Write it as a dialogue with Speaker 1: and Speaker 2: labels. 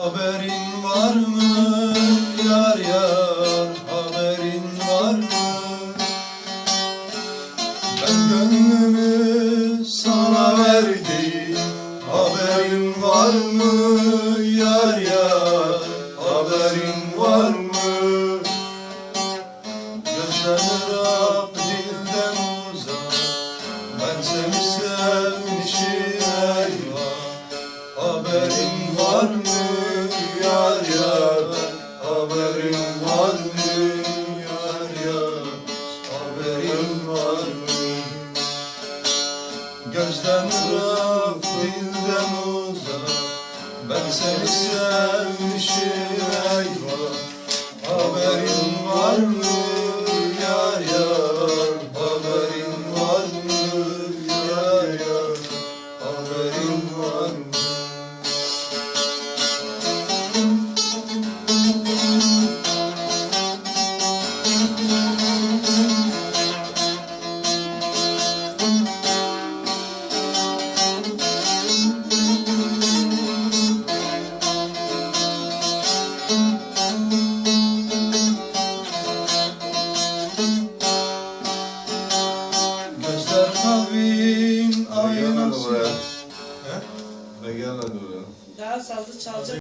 Speaker 1: Haberin var mı? Yar yar haberin var mı? Ben gönlümü sana verdim. Haberin var mı? Yar yar haberin var mı? Gözden ırak dilden uzak ben seni sevmişim eyvah. Haberin var mı Haberin var. Mı Gözden ırak dilden uzak. Ben seni sevmişim eyvah. Haberin var mı He?
Speaker 2: Ne gelmedi buraya.
Speaker 3: Daha sazı çalacak.